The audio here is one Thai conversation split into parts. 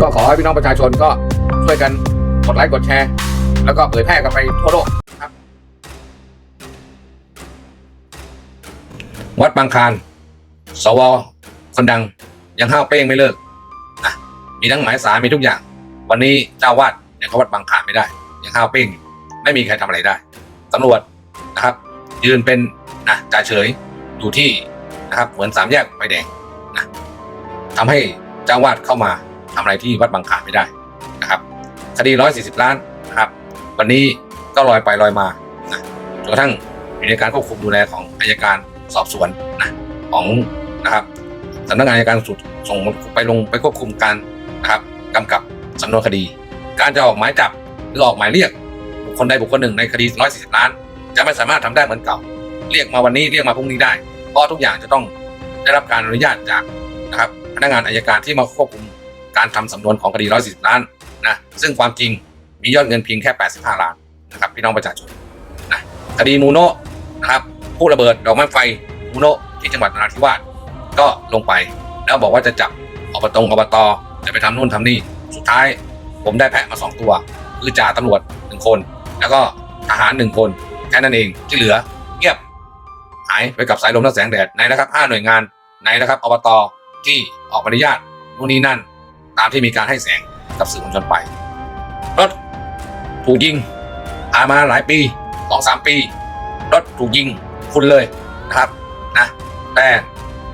ก็ขอให้พี่น้องประชาชนก็ช่วยกันกดไลค์กดแชร์ แล้วก็เผยแพร่กันไปทั่วโลกครับ วัดบางคานสวคนดังยังห้าวเป้งไม่เลิกนะมีทั้งหมายสารมีทุกอย่าง วันนี้เจ้าวาดยังเข้าวัดบางคานไม่ได้ ยังห้าวเป้งไม่มีใครทำอะไรได้ตำรวจนะครับ ยืนเป็นนะจ่าเฉยอยู่ที่นะครับเหมือนสามแยกไฟแดงนะทำให้เจ้าวาดเข้ามา ทำอะไรที่วัดบางคลาไม่ได้นะครับ คดี 140 ล้านนะครับ วันนี้ก็ลอยไปลอยมานะจนกระทั่งอยู่ในการควบคุมดูแลของอายการสอบสวนนะของนะครับสำนักงานอัยการสุดส่งไปลงไปควบคุมการนะครับกำกับสำนวนคดี การจะออกหมายจับหรือออกหมายเรียกบุคคลใดบุคคลหนึ่งในคดี 140 ล้าน จะไม่สามารถทำได้เหมือนเก่า เรียกมาวันนี้เรียกมาพรุ่งนี้ได้ เพราะทุกอย่างจะต้องได้รับการอนุญาตจากนะครับพนักงานอายการที่มาควบคุม การทำสำนวนของคดี 140 ล้านนะซึ่งความจริงมียอดเงินเพียงแค่ 85 ล้านนะครับพี่น้องประชาชนนะคดีมูโนะนะครับผู้ระเบิดดอกไม้ไฟมูโนะที่จังหวัดนราธิวาสก็ลงไป แล้วบอกว่าจะจับอบตงอบตจะไปทำนู่นทำนี่สุดท้ายผมได้แพะมาสองตัว คือจ่าตำรวจหนึ่งคน แล้วก็ทหารหนึ่งคนแค่นั้นเองที่เหลือเงียบหายไปกับสายลมและแสงแดดไหนนะครับห้าหน่วยงานไหนนะครับอบตที่ออกอนุญาตนู่นนี่นั่น ตามที่มีการให้แสงกับสื่อมวลชนไปรถถูกยิงผ่านมาหลายปีสองสามปีรถถูกยิงคุณเลยนะครับนะแต่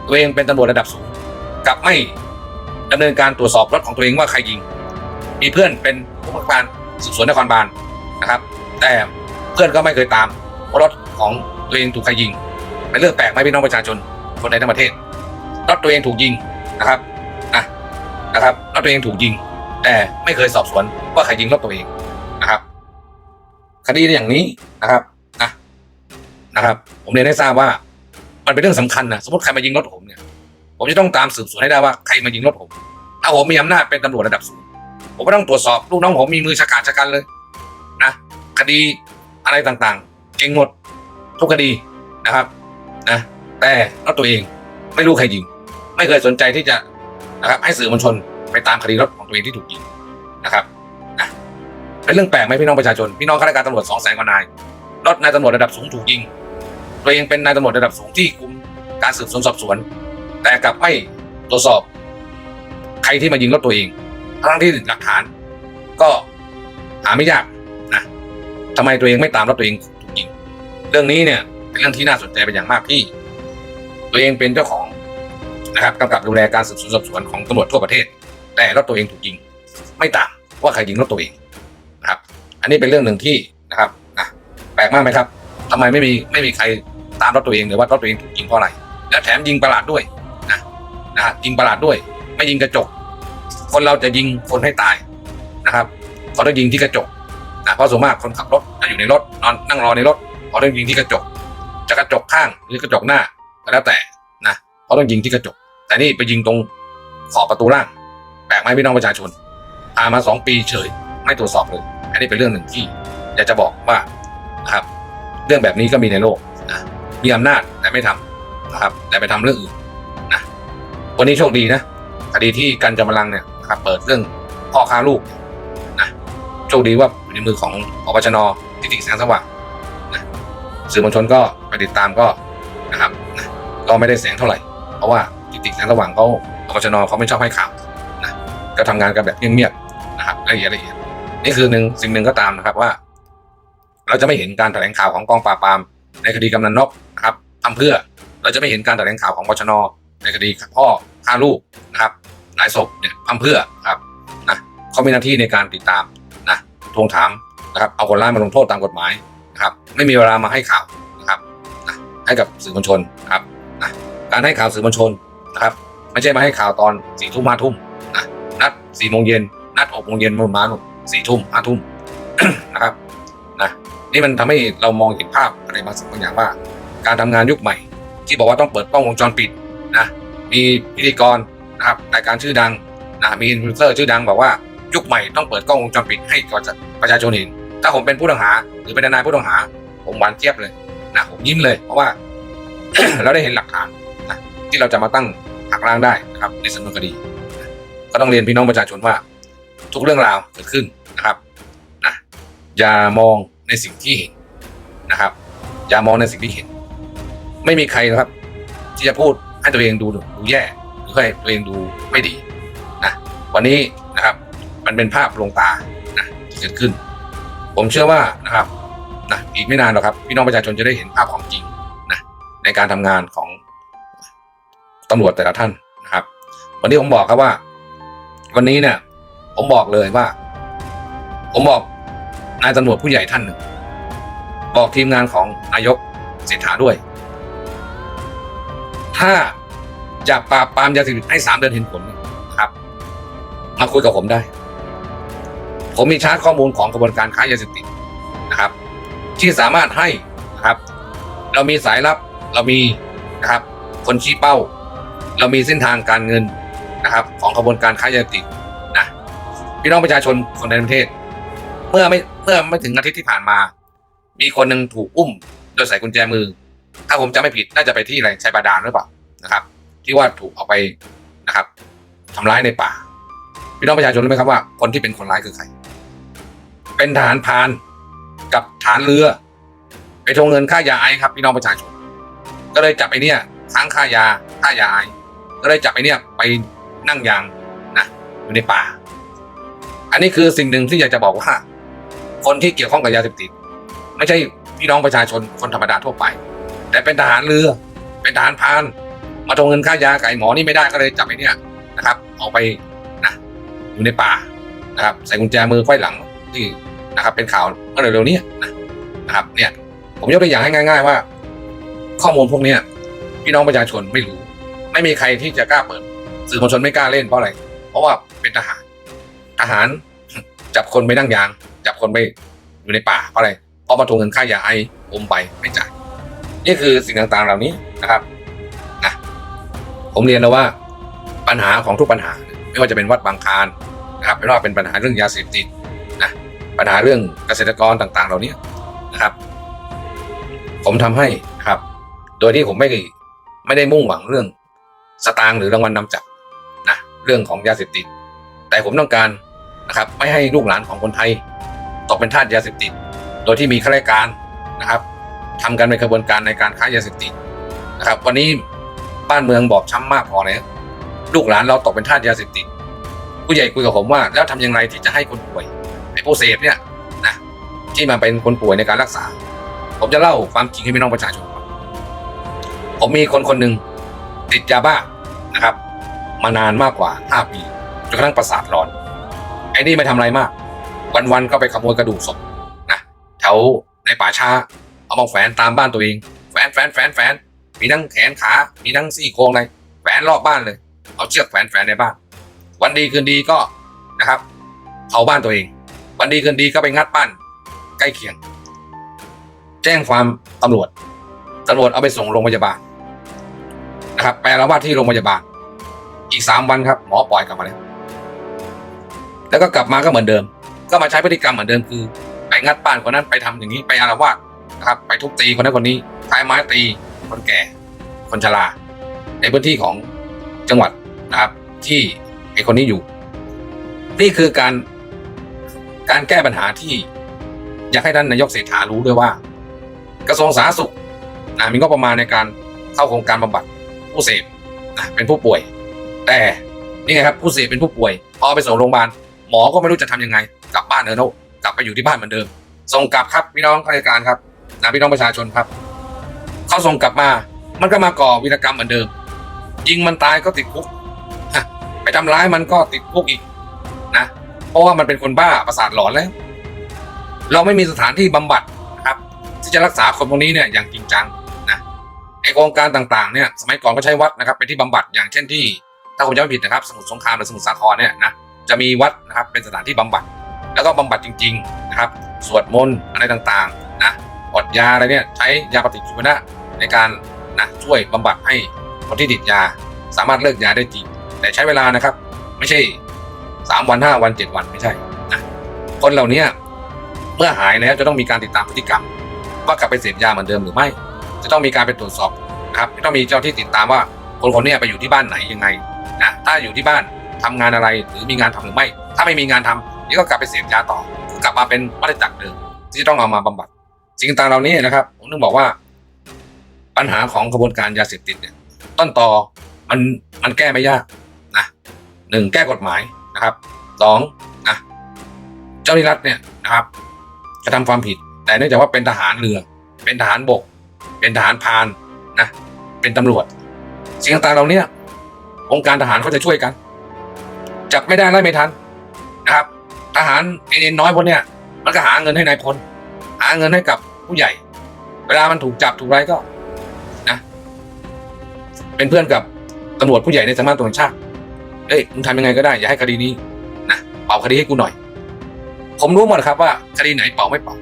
ตัวเองเป็นตำรวจระดับสูงกลับไม่ดำเนินการตรวจสอบรถของตัวเองว่าใครยิง มีเพื่อนเป็นผู้บังคับการสืบสวนนครบาลนะครับ แต่เพื่อนก็ไม่เคยตามว่ารถของตัวเองถูกใครยิงเป็นเรื่องแปลกไหมพี่น้องประชาชนคนในทั้งประเทศรถตัวเองถูกยิงนะครับ นะครับรถตัวเองถูกยิง แต่ไม่เคยสอบสวนว่าใครยิงรถตัวเองนะครับ คดีอย่างนี้นะครับนะนะครับ ผมเรียนให้ทราบว่า มันเป็นเรื่องสำคัญนะสมมติใครมายิงรถผมเนี่ย ผมจะต้องตามสืบสวนให้ได้ว่าใครมายิงรถผมถ้าผมมีอำนาจเป็นตำรวจระดับสูงผมก็ต้องตรวจสอบลูกน้องผมมีมือฉกาจชะกันเลยนะคดีอะไรต่างๆ เก่งหมดทุกคดีนะครับนะแต่รถตัวเองไม่รู้ใครยิง ไม่เคยสนใจที่จะ นะครับ ให้สื่อมวลชนไปตามคดีรถของตัวเองที่ถูกยิงนะครับเป็นเรื่องแปลกไหมพี่น้องประชาชนพี่น้องข้าราชการตำรวจสองแสนกว่านายรถนายตำรวจระดับสูงถูกยิง ตัวเองเป็นนายตำรวจระดับสูงที่คุมการสืบสวนสอบสวน แต่กลับไม่ตรวจสอบ ใครที่มายิงรถตัวเองทั้งที่หลักฐาน ก็หาไม่ยากนะทำไมตัวเองไม่ตามรถตัวเองถูกยิง เรื่องนี้เนี่ยเป็นเรื่องที่น่าสนใจเป็นอย่างมากที่ ตัวเองเป็นเจ้าของ นะครับกำกับดูแลการสืบสวนสอบสวนของตำรวจทั่วประเทศ แต่รถตัวเองถูกยิง ไม่ต่ามว่าใครยิงรถตัวเองนะครับ อันนี้เป็นเรื่องหนึ่งที่นะครับนะแปลกมากไหมครับทำไมไม่มีไม่มีใครตามรถตัวเองเลยว่ารถตัวเองถูกยิงเพราะอะไร แล้วแถมยิงประหลาดด้วยนะนะฮะยิงประหลาดด้วย ไม่ยิงกระจก คนเราจะยิงคนให้ตายนะครับเขาต้องยิงที่กระจกนะเพราะส่วนมากคนขับรถจะอยู่ในรถนอนนั่งรอในรถเขาต้องยิงที่กระจก จะกระจกข้างหรือกระจกหน้าก็แล้วแต่นะเขาต้องยิงที่กระจก แต่นี่ไปยิงตรงขอบประตูล่างแปลกไหมพี่น้องประชาชนพามาสองปีเฉย ไม่ตรวจสอบเลย อันนี้เป็นเรื่องหนึ่งที่อยากจะบอกว่านะครับ เรื่องแบบนี้ก็มีในโลกนะมีอำนาจแต่ไม่ทำนะครับ แต่ไปทำเรื่องอื่นนะวันนี้โชคดีนะคดีที่กันจำลังเนี่ยนะครับเปิดเรื่องพ่อค้าลูกนะโชคดีว่าอยู่ในมือของอปชนทิติแสงสว่างนะสื่อมวลชนก็ไปติดตามก็นะครับนะก็ไม่ได้แสงเท่าไหร่ เพราะว่า ทิติแสงสว่างเขาอปชนเขาไม่ชอบให้ข่าวนะก็ทำงานกันแบบเงียบๆนะครับละเอียดละเอียดนี่คือหนึ่งสิ่งหนึ่งก็ตามนะครับว่า เราจะไม่เห็นการแถลงข่าวของกองปราบปราม ในคดีกำนันนกนะครับทำเพื่อเราจะไม่เห็นการแถลงข่าวของปชนในคดีพ่อฆ่าลูกนะครับหลายศพเนี่ยทำเพื่อครับนะเขามีหน้าที่ในการติดตามนะทวงถามนะครับเอาคนร้ายมาลงโทษตามกฎหมายนะครับไม่มีเวลามาให้ข่าวนะครับนะให้กับสื่อมวลชนครับนะการให้ข่าวสื่อมวลชน นะครับไม่ใช่มาให้ข่าวตอนสี่ทุ่มห้าทุ่มนะนัดสี่โมงเย็นนัดหกโมงเย็นมาหนุสี่ทุ่มห้าทุ่มนะครับนะนี่มันทำให้เรามองเห็นภาพอะไรบางสิ่งบางอย่างว่า การทำงานยุคใหม่ ที่บอกว่าต้องเปิดกล้องวงจรปิดนะมีพิธีกรนะครับรายการชื่อดังนะมีอินฟลูเอนเซอร์ชื่อดังบอกว่ายุคใหม่ต้องเปิดกล้องวงจรปิดให้กับประชาชนเห็นถ้าผมเป็นผู้ต้องหา หรือเป็นนายผู้ต้องหา ผมหวานเจี๊ยบเลยนะผมยิ้มเลยเพราะว่า เราได้เห็นหลักฐาน ที่เราจะมาตั้งหักล้างได้นะครับในสำนวนคดี ก็ต้องเรียนพี่น้องประชาชนว่า ทุกเรื่องราวเกิดขึ้นนะครับนะอย่ามองในสิ่งที่เห็นนะครับ อย่ามองในสิ่งที่เห็น ไม่มีใครนะครับ ที่จะพูดให้ตัวเองดูดูแย่หรือให้ตัวเองดูไม่ดีนะวันนี้นะครับมันเป็นภาพลวงตานะที่เกิดขึ้น ผมเชื่อว่านะครับนะอีกไม่นานหรอกครับ พี่น้องประชาชนจะได้เห็นภาพของจริงนะในการทำงานของ ตำรวจแต่ละท่านนะครับ วันนี้ผมบอกครับว่า วันนี้เนี่ย ผมบอกเลยว่า ผมบอกนายตำรวจผู้ใหญ่ท่านหนึ่งบอกทีมงานของนายกเศรษฐาด้วย ถ้าจะปราบปรามยาเสพติดให้สามเดือนเห็นผลนะครับ มาคุยกับผมได้ ผมมีชาร์ตข้อมูลของกระบวนการค้ายาเสพติดนะครับ ที่สามารถให้นะครับ เรามีสายลับเรามีนะครับ คนชี้เป้า เรามีเส้นทางการเงินนะครับ ของกระบวนการค้ายาเสพติดนะพี่น้องประชาชนคนในประเทศ เมื่อไม่เมื่อไม่ถึงอาทิตย์ที่ผ่านมา มีคนหนึ่งถูกอุ้ม โดยใส่กุญแจมือ ถ้าผมจำไม่ผิดน่าจะไปที่อะไรชัยบาดาลหรือเปล่านะครับ ที่ว่าถูกเอาไปนะครับทำร้ายในป่า พี่น้องประชาชนรู้ไหมครับว่า คนที่เป็นคนร้ายคือใคร เป็นทหารพานกับฐานเรือ ไปทวงเงินค่ายาไอครับ พี่น้องประชาชน ก็เลยจับไอ้เนี่ยค้างค่ายาค่ายาไอ ก็เลยจับไอ้เนี่ยไปนั่งยางนะอยู่ในป่า อันนี้คือสิ่งหนึ่งที่อยากจะบอกว่า คนที่เกี่ยวข้องกับยาเสพติดไม่ใช่พี่น้องประชาชนคนธรรมดาทั่วไป แต่เป็นทหารเรือ เป็นทหารพาน มาทวงเงินค่ายาไก่หมอนี่ไม่ได้ก็เลยจับไอ้เนี่ยนะครับ เอาไปนะอยู่ในป่านะครับ ใส่กุญแจมือไขว้หลังที่นะครับเป็นข่าวเมื่อเร็วๆนี้นะนะครับ เนี่ย ผมยกตัวอย่างให้ง่าย ๆ ว่า ข้อมูลพวกนี้พี่น้องประชาชนไม่รู้ ไม่มีใครที่จะกล้าเปิด สื่อมวลชนไม่กล้าเล่นเพราะอะไร เพราะว่าเป็นทหารทหารจับคนไปนั่งยาง จับคนไปอยู่ในป่าเพราะอะไรเพราะมาทวงเงินค่ายาไออมไปไม่จ่ายนี่คือสิ่งต่างๆเหล่านี้นะครับนะผมเรียนแล้วว่าปัญหาของทุกปัญหา ไม่ว่าจะเป็นวัดบางคานนะครับไม่ว่าเป็นปัญหาเรื่องยาเสพติดนะปัญหาเรื่องเกษตรกรต่าง ๆ เหล่านี้นะครับ ผมทำให้ครับ โดยที่ผมไม่ได้ไม่ได้มุ่งหวังเรื่อง สตางค์หรือรางวัลนำจับนะเรื่องของยาเสพติด แต่ผมต้องการนะครับไม่ให้ลูกหลานของคนไทยตกเป็นทาสยาเสพติด โดยที่มีข้าราชการนะครับทำกันในกระบวนการในการค้ายาเสพติดนะครับ วันนี้บ้านเมืองบอบช้ำมากพอแล้วลูกหลานเราตกเป็นทาสยาเสพติด ผู้ใหญ่คุยกับผมว่า แล้วทำยังไงที่จะให้คนป่วยไอ้ผู้เสพเนี่ยนะที่มาเป็นคนป่วยในการรักษา ผมจะเล่าความจริงให้พี่น้องประชาชนผมมีคนคนหนึ่งติดยาบ้า นะครับ มานานมากกว่าห้าปีจนกระทั่งประสาทร้อน ไอ้นี่ไม่ทำอะไรมาก วันๆก็ไปขโมยกระดูกศพนะแถวในป่าช้า เอามาแฝนตามบ้านตัวเองแฝนแฝนแฝนแฝนมีทั้งแขนขา มีทั้งซี่โครงอะไรแฝนรอบบ้านเลย เอาเชือกแฝนแฝนในบ้าน วันดีคืนดีก็นะครับเผาบ้านตัวเอง วันดีคืนดีก็ไปงัดบ้าน ใกล้เคียง แจ้งความตำรวจตำรวจเอาไปส่งโรงพยาบาล นะครับแปลแล้วว่าที่โรงพยาบาล อีกสามวันครับหมอปล่อยกลับมาแล้วแล้วก็กลับมาก็เหมือนเดิม ก็มาใช้พฤติกรรมเหมือนเดิมคือ ไปงัดบ้านคนนั้นไปทำอย่างนี้ไปอารวาสนะครับ ไปทุบตีคนนั้นคนนี้ใช้ไม้ตีคนแก่ คนชรา ในพื้นที่ของจังหวัดนะครับ ที่ไอคนนี้อยู่ นี่คือการการแก้ปัญหาที่อยากให้ท่านนายกเศรษฐารู้ด้วยว่า กระทรวงสาธารณสุขมีงบประมาณในการเข้าโครงการบำบัด ผู้เสพเป็นผู้ป่วย แต่นี่ไงครับผู้เสพเป็นผู้ป่วยพอไปส่งโรงพยาบาลหมอก็ไม่รู้จะทำยังไง กลับบ้านเถอะนะกลับไปอยู่ที่บ้านเหมือนเดิม ส่งกลับครับพี่น้องข้าราชการครับนะพี่น้องประชาชนครับ เขาส่งกลับมา มันก็มาก่อวีรกรรมเหมือนเดิม ยิงมันตายก็ติดคุกไปทำร้ายมันก็ติดคุกอีกนะเพราะว่ามันเป็นคนบ้าประสาทหลอนแล้ว เราไม่มีสถานที่บำบัดนะครับ ที่จะรักษาคนพวกนี้เนี่ยอย่างจริงจัง โครงการต่างๆเนี่ยสมัยก่อนก็ใช้วัดนะครับเป็นที่บำบัดอย่างเช่นที่ถ้าผมจำไม่ผิดนะครับ สมุทรสงครามหรือสมุทรสาครเนี่ยนะจะมีวัดนะครับเป็นสถานที่บำบัด แล้วก็บำบัดจริงๆนะครับสวดมนต์อะไรต่างๆนะอดยาอะไรเนี่ยใช้ยาปฏิชีวนะในการนะช่วยบำบัดให้คนที่ติดยาสามารถเลิกยาได้จริง แต่ใช้เวลานะครับ ไม่ใช่สามวันห้าวันเจ็ดวันไม่ใช่นะคนเหล่านี้เมื่อหายแล้วจะต้องมีการติดตามพฤติกรรม ว่ากลับไปเสพยาเหมือนเดิมหรือไม่ จะต้องมีการไปตรวจสอบนะครับจะต้องมีเจ้าที่ติดตามว่าคนคนนี้ไปอยู่ที่บ้านไหนยังไงนะถ้าอยู่ที่บ้านทำงานอะไรหรือมีงานทำหรือไม่ ถ้าไม่มีงานทำนี่ก็กลับไปเสพยาต่อกลับมาเป็นวัฏจักรเดิมที่จะต้องเอามาบำบัดสิ่งต่างเหล่านี้นะครับ ผมต้องบอกว่า ปัญหาของกระบวนการยาเสพติดเนี่ย ต้นตอมันมันแก้ไม่ยากนะหนึ่งแก้กฎหมายนะครับสองนะเจ้าหน้าที่รัฐเนี่ยนะครับกระทำความผิด แต่เนื่องจากว่าเป็นทหารเรือ เป็นทหารบก เป็นทหารพานนะ เป็นตำรวจ สิ่งต่างๆเหล่านี้องค์การทหารเขาจะช่วยกัน จับไม่ได้ไล่ไม่ทันนะครับ ทหารไอ้น้อยพวกเนี้ยมันก็หาเงินให้นายพลหาเงินให้กับผู้ใหญ่ เวลามันถูกจับถูกอะไรก็นะเป็นเพื่อนกับตำรวจผู้ใหญ่ในสำนักตำรวจชาติเอ้ยมึงทำยังไงก็ได้อย่าให้คดีนี้นะเป่าคดีให้กูหน่อย ผมรู้หมดครับว่าคดีไหนเป่าไม่เป่า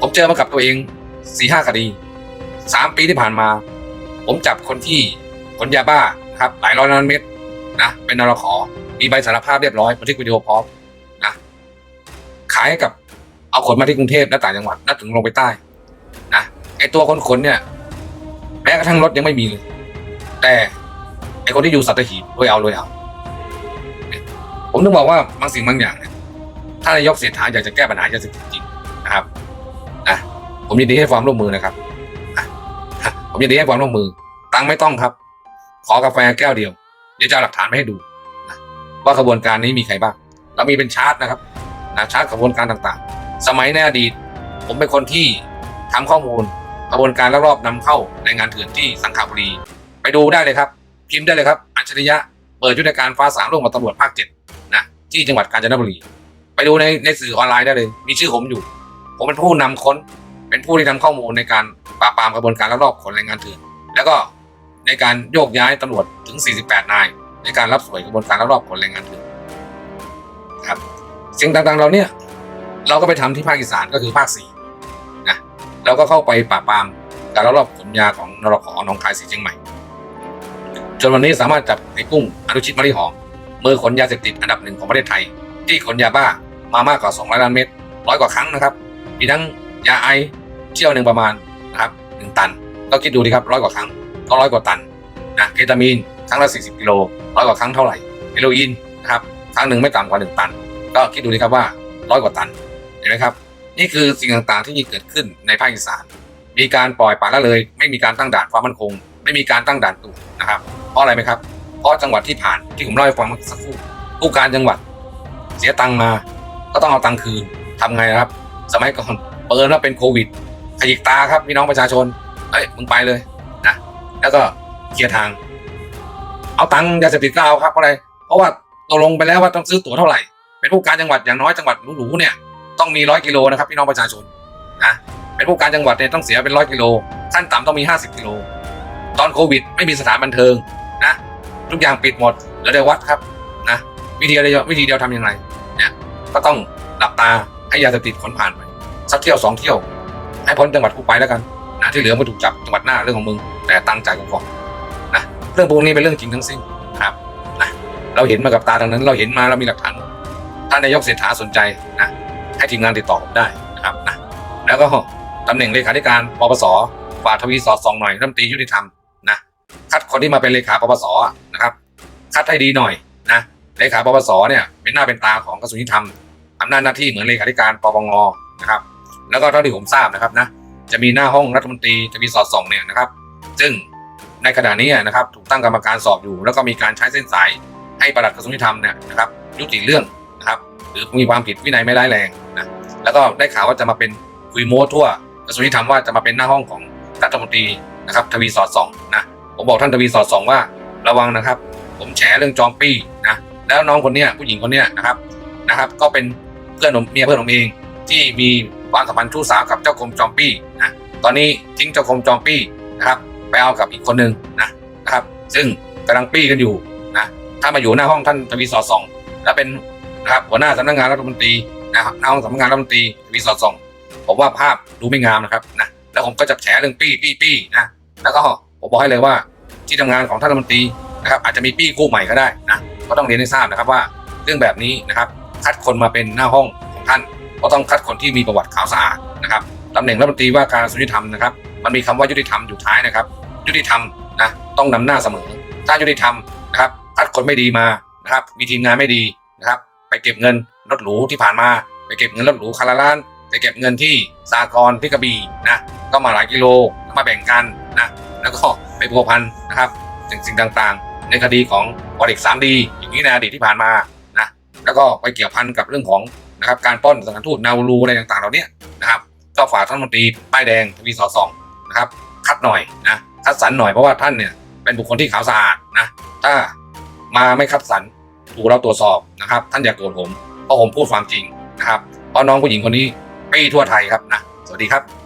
ผมเจอมากับตัวเองสี่ห้าคดี สามปีที่ผ่านมา ผมจับคนที่ขนยาบ้านะครับ หลายร้อยล้านเม็ดนะ เป็นนรขอมีใบสารภาพเรียบร้อยบันทึกวิดีโอพร้อมนะขายให้กับเอาขนมาที่กรุงเทพและต่างจังหวัดแล้วถึงลงไปใต้นะไอตัวคนขนเนี่ยแม้กระทั่งรถยังไม่มีเลย แต่ไอคนที่อยู่สัตหีบรวยเอารวยเอา ผมต้องบอกว่าบางสิ่งบางอย่างเนี่ยถ้านายกเศรษฐาอยากจะแก้ปัญหายาเสพติดจริงนะครับนะผมยินดีให้ความร่วมมือนะครับ ผมยินดีให้ความร่วมมือ ตังไม่ต้องครับ ขอกาแฟแก้วเดียว เดี๋ยวจะเอาหลักฐานมาให้ดูนะว่ากระบวนการนี้มีใครบ้างเรามีเป็นชาร์ตนะครับนะชาร์ตกระบวนการต่างๆ สมัยในอดีต ผมเป็นคนที่ทำข้อมูลกระบวนการลักลอบนำเข้าแรงงานเถื่อนที่สังขบุรี ไปดูได้เลยครับ พิมพ์ได้เลยครับ อัจฉริยะ เปิดยุทธการฟ้าสางร่วมกับตำรวจภาคเจ็ดนะที่จังหวัดกาญจนบุรี ไปดูในในสื่อออนไลน์ได้เลย มีชื่อผมอยู่ ผมเป็นผู้นำค้น ผู้ที่ทำข้อมูลในการปราบปรามกระบวนการลักลอบขนแรงงานเถื่อนแล้วก็ในการโยกย้ายตำรวจถึง 48 นาย ในการรับสวยกระบวนการลักลอบขนแรงงานเถื่อนครับสิ่งต่างๆเราเนี่ยเราก็ไปทำที่ภาคอีสานก็คือภาคสี่นะเราก็เข้าไปปราบปรามการลักลอบขนยาของนรขอหนองคายสีเชียงใหม่จนวันนี้สามารถจับไอ้กุ้งอนุชิตมะลิหอมมือขนยาเสพติดอันดับหนึ่งของประเทศไทย ที่ขนยาบ้ามามากกว่า 200 ล้านเม็ดร้อยกว่าครั้งนะครับ มีทั้งยาไอ เที่ยวหนึ่งประมาณนะครับหนึ่งตัน ก็คิดดูดิครับร้อยกว่าครั้งก็ร้อยกว่าตันนะเคตามีนครั้งละ40กิโลร้อยกว่าครั้งเท่าไหร่เฮโรอีนนะครับครั้งหนึ่งไม่ต่ำกว่าหนึ่งตัน ก็คิดดูดิครับว่าร้อยกว่าตันเห็นไหมครับนี่คือสิ่งต่างๆที่เกิดขึ้นในภาคอีสาน มีการปล่อยปละละเลย ไม่มีการตั้งด่านความมั่นคง ไม่มีการตั้งด่านตรวจนะครับ เพราะอะไรไหมครับ เพราะจังหวัดที่ผ่านที่ผมเล่าให้ฟังเมื่อสักครู่ผู้การจังหวัด เสียตังมา ก็ต้องเอาตังคืนทำไงครับ สมัยก่อนเปิดว่าเป็นโควิด ขยิกตาครับพี่น้องประชาชน เอ้ยมึงไปเลยนะแล้วก็เคลียร์ทาง เอาตังค์ยาเสพติดก็เอาครับเพราะอะไร เพราะว่าตกลงไปแล้วว่าต้องซื้อตั๋วเท่าไหร่ เป็นผู้การจังหวัดอย่างน้อยจังหวัดหรูๆเนี่ยต้องมีร้อยกิโลนะครับพี่น้องประชาชนนะเป็นผู้การจังหวัดเนี่ยต้องเสียเป็นร้อยกิโลขั้นต่ำต้องมีห้าสิบกิโลตอนโควิด ไม่มีสถานบันเทิงนะทุกอย่างปิดหมดเหลือแต่วัดครับนะวิธีเดียววิธีเดียวทำยังไงเนี่ยก็ต้องหลับตาให้ยาเสพติดขนผ่านไปสักเที่ยวสองเที่ยว ให้พ้นจังหวัดกูไปแล้วกันนะที่เหลือมาถูกจับจังหวัดหน้าเรื่องของมึง แต่ตังค์จ่ายกูก่อนนะเรื่องพวกนี้เป็นเรื่องจริงทั้งสิ้นครับนะเราเห็นมากับตาทางนั้น เราเห็นมาเรามีหลักฐานถ้านายกเศรษฐาสนใจนะให้ทีมงานติดต่อผมได้นะครับนะแล้วก็ตำแหน่งเลขาธิการปปสฝากทวีสอดส่องหน่อยรัฐมนตรียุติธรรมนะคัดคนที่มาเป็นเลขาปปสนะครับคัดให้ดีหน่อยนะเลขาปปสเนี่ยเป็นหน้าเป็นตาของกระทรวงยุติธรรมอำนาจหน้าที่เหมือนเลขาธิการปปงนะครับ แล้วก็เท่าที่ผมทราบนะครับนะจะมีหน้าห้องรัฐมนตรีจะมีสอดส่องเนี่ยนะครับ ซึ่งในขณะนี้นะครับถูกตั้งกรรมการสอบอยู่ แล้วก็มีการใช้เส้นสายให้ประหลัดกระทรวงยุติธรรมเนี่ยนะครับยุติเรื่องนะครับ หรือมีความผิดวินัยไม่ร้ายแรงนะแล้วก็ได้ข่าวว่าจะมาเป็นคุยโม้ทั่วกระทรวงยุติธรรมว่าจะมาเป็นหน้าห้องของรัฐมนตรีนะครับทวีสอดส่องนะผมบอกท่านทวีสอดส่องว่าระวังนะครับ ผมแฉเรื่องจอมปี้นะแล้วน้องคนเนี้ยผู้หญิงคนเนี้ยนะครับนะครับ ก็เป็นเพื่อนผมเมียเพื่อนผมเองที่มี ความสัมพันธ์ชู้สาวกับเจ้าคมจอมปี้นะตอนนี้ทิ้งเจ้าคมจอมปี้นะครับ ไปเอากับอีกคนหนึ่งนะนะครับ ซึ่งกำลังปี้กันอยู่นะถ้ามาอยู่หน้าห้องท่านทวีสอดส่อง และเป็นนะครับหัวหน้าสำนักงานรัฐมนตรีนะครับหน้าห้องสำนักงานรัฐมนตรีทวีสอดส่อง ผมว่าภาพดูไม่งามนะครับนะแล้วผมก็จะแฉเรื่องปี้ปี้ปี้นะแล้วก็ผมบอกให้เลยว่าที่ทำงานของท่านรัฐมนตรีนะครับอาจจะมีปี้คู่ใหม่ก็ได้นะก็ต้องเรียนให้ทราบนะครับว่าเรื่องแบบนี้นะครับคัดคนมาเป็นหน้าห้องของท่าน ก็ต้องคัดคนที่มีประวัติขาวสะอาดนะครับตำแหน่งรัฐมนตรีว่าการกระทรวงยุติธรรมนะครับ มันมีคำว่ายุติธรรมอยู่ท้ายนะครับ ยุติธรรมนะต้องนำหน้าเสมอ ถ้ายุติธรรมนะครับคัดคนไม่ดีมานะครับมีทีมงานไม่ดีนะครับ ไปเก็บเงินรถหรูที่ผ่านมา ไปเก็บเงินรถหรูคาราล้านไปเก็บเงินที่สากรที่กระบี่นะก็มาหลายกิโลมาแบ่งกันนะแล้วก็ไปพัวพันนะครับสิ่งสิ่งต่างๆ ในคดีของบริกสามดีอย่างนี้ในอดีตที่ผ่านมานะแล้วก็ไปเกี่ยวพันกับเรื่องของ นะครับการป้อนสถานทูตนาวูรูอะไรต่างๆเหล่านี้นะครับก็ฝากท่านมนตรีป้ายแดงทวีสอดส่องนะครับ คัดหน่อยนะคัดสรรหน่อยเพราะว่าท่านเนี่ยเป็นบุคคลที่ขาวสะอาดนะถ้ามาไม่คัดสรรถูกเราตรวจสอบนะครับ ท่านอย่าโกรธผมเพราะผมพูดความจริงนะครับเพราะน้องผู้หญิงคนนี้ปี้ทั่วไทยครับนะสวัสดีครับ